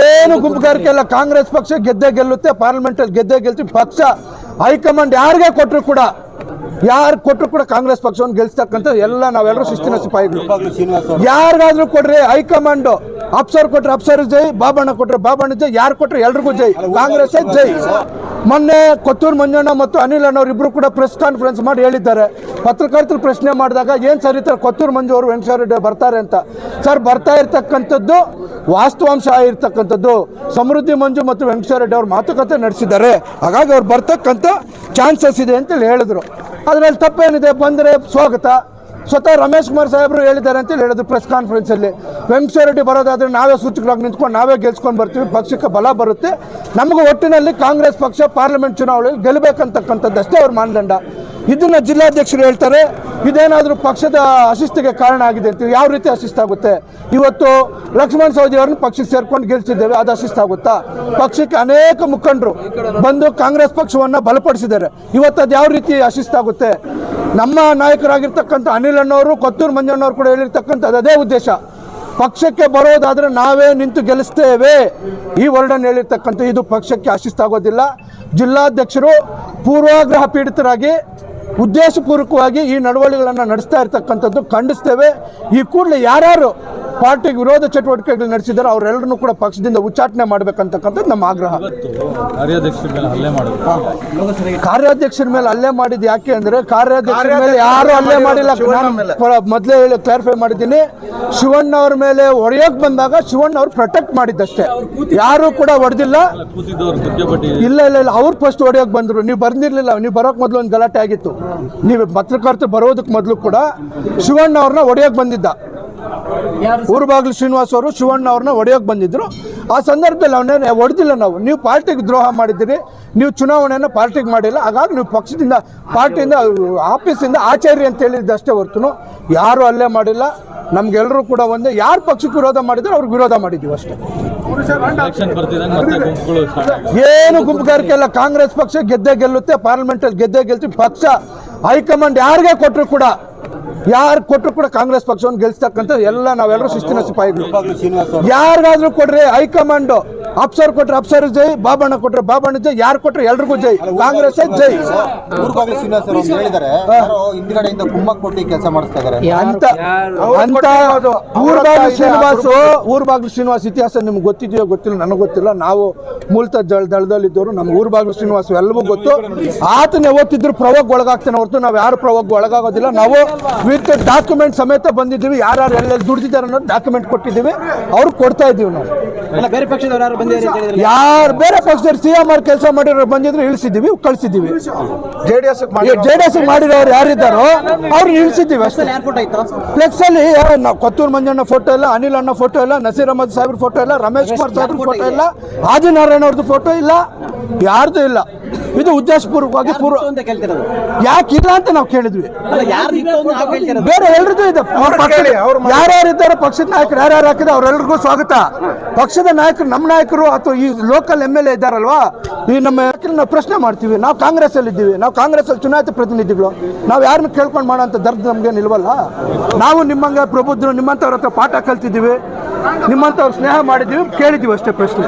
ಏನು ಗುಂಪುಗಾರಿಕೆ ಇಲ್ಲ. ಕಾಂಗ್ರೆಸ್ ಪಕ್ಷ ಗೆದ್ದೇ ಗೆಲ್ಲುತ್ತೆ ಪಾರ್ಲಿಮೆಂಟ್ ಅಲ್ಲಿ ಗೆದ್ದೇ ಗೆಲ್ತೀವಿ. ಪಕ್ಷ ಹೈಕಮಾಂಡ್ ಯಾರಿಗೆ ಕೊಟ್ಟರು ಕೂಡ ಯಾರು ಕೊಟ್ಟರು ಕೂಡ ಕಾಂಗ್ರೆಸ್ ಪಕ್ಷವನ್ನು ಗೆಲ್ಸ್ತಕ್ಕಂಥ ಎಲ್ಲ ನಾವೆಲ್ಲರೂ ಶಿಸ್ತಿನ ಸಿಪಾಯಿಗಳು. ಯಾರಿಗಾದ್ರೂ ಕೊಡ್ರಿ ಹೈಕಮಾಂಡ್ ಅಪ್ಸರ್ ಕೊಟ್ರೆ ಅಪ್ಸರ್ ಜೈ ಬಾಬಣ್ಣ ಕೊಟ್ರೆ ಬಾಬಣ್ಣ ಜೈ ಯಾರು ಕೊಟ್ರೆ ಎಲ್ರಿಗೂ ಜೈ ಕಾಂಗ್ರೆಸ್ ಜೈ. ಮೊನ್ನೆ ಕೊತ್ತೂರು ಮಂಜಣ್ಣ ಮತ್ತು ಅನಿಲ್ ಅನ್ನೋರಿಬ್ಬರು ಕೂಡ ಪ್ರೆಸ್ ಕಾನ್ಫರೆನ್ಸ್ ಮಾಡಿ ಹೇಳಿದ್ದಾರೆ. ಪತ್ರಕರ್ತರು ಪ್ರಶ್ನೆ ಮಾಡಿದಾಗ, ಏನು ಸರ್ ಥರ ಕೊತ್ತೂರು ಮಂಜು ಅವರು ವೆಂಕಟೇಶ್ವರ ಬರ್ತಾರೆ ಅಂತ? ಸರ್, ಬರ್ತಾ ಇರ್ತಕ್ಕಂಥದ್ದು, ವಾಸ್ತವಾಂಶ ಆಗಿರ್ತಕ್ಕಂಥದ್ದು, ಸಮೃದ್ಧಿ ಮಂಜು ಮತ್ತು ವೆಂಕಟೇಶ್ವರ ರೆಡ್ಡಿ ಅವರು ಮಾತುಕತೆ ನಡೆಸಿದ್ದಾರೆ. ಹಾಗಾಗಿ ಅವ್ರು ಬರ್ತಕ್ಕಂಥ ಚಾನ್ಸಸ್ ಇದೆ ಅಂತೇಳಿ ಹೇಳಿದ್ರು. ಅದರಲ್ಲಿ ತಪ್ಪೇನಿದೆ? ಬಂದರೆ ಸ್ವಾಗತ. ಸ್ವತಃ ರಮೇಶ್ ಕುಮಾರ್ ಸಾಹೇಬರು ಹೇಳಿದ್ದಾರೆ ಅಂತ ಹೇಳಿದ್ರು ಪ್ರೆಸ್ ಕಾನ್ಫರೆನ್ಸಲ್ಲಿ ರೆಡ್ಡಿ ಬರೋದಾದ್ರೆ ನಾವೇ ಸೂಚಕರಾಗಿ ನಿಂತ್ಕೊಂಡು ನಾವೇ ಗೆಲ್ಸ್ಕೊಂಡು ಬರ್ತೀವಿ, ಪಕ್ಷಕ್ಕೆ ಬಲ ಬರುತ್ತೆ. ನಮಗೆ ಒಟ್ಟಿನಲ್ಲಿ ಕಾಂಗ್ರೆಸ್ ಪಕ್ಷ ಪಾರ್ಲಿಮೆಂಟ್ ಚುನಾವಣೆಯಲ್ಲಿ ಗೆಲ್ಲಬೇಕಂತಕ್ಕಂಥದ್ದಷ್ಟೇ ಅವ್ರ ಮಾನದಂಡ. ಇದನ್ನ ಜಿಲ್ಲಾಧ್ಯಕ್ಷರು ಹೇಳ್ತಾರೆ, ಇದೇನಾದರೂ ಪಕ್ಷದ ಅಶಿಸ್ತಿಗೆ ಕಾರಣ ಆಗಿದೆ ಅಂತೀವಿ ಯಾವ ರೀತಿ ಅಶಿಸ್ತಾಗುತ್ತೆ ಇವತ್ತು ಲಕ್ಷ್ಮಣ್ ಸವದಿ ಅವ್ರನ್ನ ಪಕ್ಷಕ್ಕೆ ಸೇರ್ಕೊಂಡು ಗೆಲ್ಸಿದ್ದೇವೆ, ಅದು ಅಶಿಸ್ತಾಗುತ್ತಾ ಪಕ್ಷಕ್ಕೆ ಅನೇಕ ಮುಖಂಡರು ಬಂದು ಕಾಂಗ್ರೆಸ್ ಪಕ್ಷವನ್ನು ಬಲಪಡಿಸಿದ್ದಾರೆ. ಇವತ್ತು ಅದು ಯಾವ ರೀತಿ ಅಶಿಸ್ತಾಗುತ್ತೆ ನಮ್ಮ ನಾಯಕರಾಗಿರ್ತಕ್ಕಂಥ ಅನಿಲ್ ಅಣ್ಣವರು ಕೊತ್ತೂರು ಮಂಜಣ್ಣವರು ಕೂಡ ಹೇಳಿರ್ತಕ್ಕಂಥದ್ದು ಅದೇ ಉದ್ದೇಶ. ಪಕ್ಷಕ್ಕೆ ಬರೋದಾದರೆ ನಾವೇ ನಿಂತು ಗೆಲ್ಲಿಸ್ತೇವೆ. ಈ ವರ್ಡನ್ ಹೇಳಿರ್ತಕ್ಕಂಥ ಇದು ಪಕ್ಷಕ್ಕೆ ಅಶಿಸ್ತಾಗೋದಿಲ್ಲ ಜಿಲ್ಲಾಧ್ಯಕ್ಷರು ಪೂರ್ವಾಗ್ರಹ ಪೀಡಿತರಾಗಿ ಉದ್ದೇಶಪೂರ್ವಕವಾಗಿ ಈ ನಡವಳಿಗಳನ್ನು ನಡೆಸ್ತಾ ಇರ್ತಕ್ಕಂಥದ್ದು ಖಂಡಿಸ್ತೇವೆ. ಈ ಕೂಡಲೇ ಯಾರ್ಯಾರು ಪಾರ್ಟಿಗೆ ವಿರೋಧ ಚಟುವಟಿಕೆಗಳು ನಡೆಸಿದ್ದಾರೆ ಅವರೆಲ್ಲರನ್ನೂ ಕೂಡ ಪಕ್ಷದಿಂದ ಉಚ್ಚಾಟನೆ ಮಾಡಬೇಕಂತಕ್ಕಂಥದ್ದು ನಮ್ಮ ಆಗ್ರಹ. ಕಾರ್ಯಾಧ್ಯಕ್ಷರ ಮೇಲೆ ಹಲ್ಲೆ ಮಾಡಿದ್ ಯಾಕೆ ಅಂದ್ರೆ ಕಾರ್ಯಾಧ್ಯಕ್ಷರ ಮೇಲೆ ಯಾರು ಹಲ್ಲೆ ಮಾಡಿಲ್ಲ ಮೊದಲೇ ಹೇಳಿ ಕ್ಲಾರಿಫೈ ಮಾಡಿದ್ದೀನಿ. ಶಿವಣ್ಣ ಅವ್ರ ಮೇಲೆ ಹೊಡೆಯೋಕೆ ಬಂದಾಗ ಶಿವಣ್ಣ ಅವ್ರು ಪ್ರೊಟೆಕ್ಟ್ ಮಾಡಿದ್ದಷ್ಟೇ. ಯಾರು ಕೂಡ ಹೊಡೆದಿಲ್ಲ. ಇಲ್ಲ ಇಲ್ಲ ಇಲ್ಲ. ಅವ್ರು ಫಸ್ಟ್ ಹೊಡೆಯೋಕೆ ಬಂದ್ರು. ನೀವು ಬಂದಿರ್ಲಿಲ್ಲ ನೀವು ಬರೋಕ್ ಮೊದಲು ಒಂದು ಗಲಾಟೆ ಆಗಿತ್ತು. ನೀವು ಪತ್ರಕರ್ತರು ಬರೋದಕ್ಕೆ ಮೊದಲು ಕೂಡ ಶಿವಣ್ಣ ಅವ್ರನ್ನ ಹೊಡೆಯೋಕೆ ಬಂದಿದ್ದ. ಊರುಬಾಗ್ಲು ಶ್ರೀನಿವಾಸ್ ಅವರು ಶಿವಣ್ಣ ಅವ್ರನ್ನ ಹೊಡೆಯೋಕೆ ಬಂದಿದ್ರು. ಆ ಸಂದರ್ಭದಲ್ಲಿ ಅವನ್ನೇ ಹೊಡೆದಿಲ್ಲ ನಾವು. ನೀವು ಪಾರ್ಟಿಗೆ ದ್ರೋಹ ಮಾಡಿದ್ದೀರಿ. ನೀವು ಚುನಾವಣೆಯನ್ನು ಪಾರ್ಟಿಗೆ ಮಾಡಿಲ್ಲ. ಹಾಗಾಗಿ ನೀವು ಪಕ್ಷದಿಂದ ಪಾರ್ಟಿಯಿಂದ ಆಫೀಸಿಂದ ಆಚಾರ್ಯ ಅಂತ ಹೇಳಿದ್ದಷ್ಟೇ ಹೊರತು ಯಾರು ಅಲ್ಲೇ ಮಾಡಿಲ್ಲ. ನಮ್ಗೆಲ್ಲರೂ ಕೂಡ ಒಂದೇ. ಯಾರು ಪಕ್ಷಕ್ಕೆ ವಿರೋಧ ಮಾಡಿದ್ರು ಅವ್ರಿಗೆ ವಿರೋಧ ಮಾಡಿದ್ದೀವಿ ಅಷ್ಟೇ. ಏನು ಗುಂಪುಗಾರಿಕೆ ಇಲ್ಲ. ಕಾಂಗ್ರೆಸ್ ಪಕ್ಷ ಗೆದ್ದೇ ಗೆಲ್ಲುತ್ತೆ. ಪಾರ್ಲಿಮೆಂಟ್ ಅಲ್ಲಿ ಗೆದ್ದೇ ಗೆಲ್ತೀವಿ. ಪಕ್ಷ ಹೈಕಮಾಂಡ್ ಯಾರಿಗೆ ಕೊಟ್ಟರು ಕೂಡ ಯಾರು ಕೊಟ್ಟರು ಕೂಡ ಕಾಂಗ್ರೆಸ್ ಪಕ್ಷವನ್ನು ಗೆಲ್ಸ್ತಕ್ಕಂಥ ಎಲ್ಲ ನಾವೆಲ್ಲರೂ ಶಿಸ್ತಿನ ಸಿಪಾಯಿಗಳು. ಶ್ರೀನಿವಾಸ್ ಯಾರಿಗಾದ್ರೂ ಕೊಡ್ರಿ ಹೈಕಮಾಂಡ್ ಅಪ್ಸರ್ ಕೊಟ್ರೆ ಅಪ್ಸರ್ ಜೈ ಬಾಬಣ್ಣ ಕೊಟ್ರೆ ಬಾಬಣ್ಣ ಜೈ ಯಾರು ಕೊಟ್ರೆ ಎಲ್ರಿಗೂ ಜೈ ಕಾಂಗ್ರೆಸ್ ಜೈ. ಶ್ರೀನಿವಾಸ್ ಹಿಂದ್ಗಡೆಯಿಂದ ಕುಮ್ಮಕ್ ಕೊಟ್ಟು ಕೆಲಸ ಮಾಡಿಸ್ತಾ ಇದ್ದಾರೆ ಅಂತ. ಅಂತ ಊರ್ಬಾಗ್ಲು ಶ್ರೀನಿವಾಸ್ ಊರ್ಬಾಗ್ಲು ಶ್ರೀನಿವಾಸ್ ಇತಿಹಾಸ ನಿಮ್ಗೆ ಗೊತ್ತಿದೆಯೋ ಗೊತ್ತಿಲ್ಲ ನನಗೆ ಗೊತ್ತಿಲ್ಲ. ನಾವು ಮೂಲತ ದಳ ದಳದಲ್ಲಿದ್ದವರು ನಮ್ಗೆ ಊರ್ಬಾಗ್ಲು ಶ್ರೀನಿವಾಸ್ ಎಲ್ಲವೂ ಗೊತ್ತು. ಆತನ ಯಾವತ್ತಿದ್ರು ಪ್ರವಾಗ ಒಳಗಾಗ್ತಾನೆ ಹೊರತು ನಾವು ಯಾರು ಪ್ರವಾಗ ಒಳಗಾಗೋದಿಲ್ಲ. ನಾವು ವಿತ್ ಡಾಕ್ಯುಮೆಂಟ್ ಸಮೇತ ಬಂದಿದ್ದೀವಿ. ಯಾರ್ಯಾರು ಎಲ್ಲೆಲ್ಲಿ ದುಡ್ದಿದ್ದಾರೆ ಅನ್ನೋದು ಡಾಕ್ಯುಮೆಂಟ್ ಕೊಟ್ಟಿದ್ದೀವಿ. ಅವ್ರು ಕೊಡ್ತಾ ಇದ್ದೀವಿ ನಾವು. ಅಲ್ಲ ಬೇರೆ ಪಕ್ಷದವ್ರು ಯಾರು ಬಂದಿದ್ದಾರೆ ಅಂತ ಹೇಳಿದ್ರೆ ಯಾರು ಬೇರೆ ಪಕ್ಷದವ್ರು ಸಿ ಎಂ ಆರ್ ಕೆಲಸ ಮಾಡಿರೋ ಬಂದಿದ್ರು ಇಳಿಸಿದ್ದೀವಿ ಕಳಿಸಿದ್ದೀವಿ. J D S J D S ಮಾಡಿರೋರು ಯಾರಿದ್ದಾರೋ ಅವ್ರು ಇಳಿಸಿದ್ದೀವಿ ಅಷ್ಟೇ. ಫ್ಲೆಕ್ಸ್ ಅಲ್ಲಿ ಯಾರು ನಾವು ಕೊತ್ತೂರು ಮಂಜಣ್ಣ ಫೋಟೋ ಇಲ್ಲ ಅನಿಲ್ ಅಣ್ಣ ಫೋಟೋ ಇಲ್ಲ ನಸೀರ್ ಅಹಮದ್ ಸಾಹೇಬ್ರ ಫೋಟೋ ಇಲ್ಲ ರಮೇಶ್ ಕುಮಾರ್ ಸಾಹೇಬ್ರ ಫೋಟೋ ಇಲ್ಲ ಆದಿನಾರಾಯಣ ಅವ್ರದ್ದು ಫೋಟೋ ಇಲ್ಲ ಯಾರ್ದು ಇಲ್ಲ. ಇದು ಉದ್ದೇಶಪೂರ್ವಕವಾಗಿ ಪೂರ್ವ ಯಾಕಿಲ್ಲ ಯಾಕೆ ಇಲ್ಲ ಅಂತ ನಾವು ಕೇಳಿದ್ವಿ. ಬೇರೆ ಎಲ್ರಿಗೂ ಇದೆ. ಯಾರ್ಯಾರು ಇದ್ದಾರೆ ಪಕ್ಷದ ನಾಯಕರು ಯಾರ್ಯಾರು ಹಾಕಿದ್ರೆ ಅವ್ರೆಲ್ರಿಗೂ ಸ್ವಾಗತ. ಪಕ್ಷದ ನಾಯಕರು ನಮ್ಮ ನಾಯಕರು ಅಥವಾ ಈ ಲೋಕಲ್ ಎಂ ಎಲ್ ಎ ಇದ್ದಾರಲ್ವಾ ಈ ನಮ್ಮ ನಾವು ಪ್ರಶ್ನೆ ಮಾಡ್ತೀವಿ. ನಾವು ಕಾಂಗ್ರೆಸ್ ಅಲ್ಲಿ ಇದ್ದೀವಿ ನಾವು ಕಾಂಗ್ರೆಸ್ ಅಲ್ಲಿ ಚುನಾಯಿತ ಪ್ರತಿನಿಧಿಗಳು. ನಾವು ಯಾರನ್ನ ಕೇಳ್ಕೊಂಡು ಮಾಡೋಂಥ ದರ್ದ ನಮ್ಗೆ ನಿಲ್ವಲ್ಲ ನಾವು ನಿಮ್ಮಂಗೆ ಪ್ರಬುದ್ಧರು ನಿಮ್ಮಂತವ್ರ ಹತ್ರ ಪಾಠ ಕಲ್ತಿದ್ದೀವಿ. ನಿಮ್ಮಂಥವ್ರು ಸ್ನೇಹ ಮಾಡಿದ್ದೀವಿ ಕೇಳಿದ್ದೀವಿ ಅಷ್ಟೇ ಪ್ರಶ್ನೆ.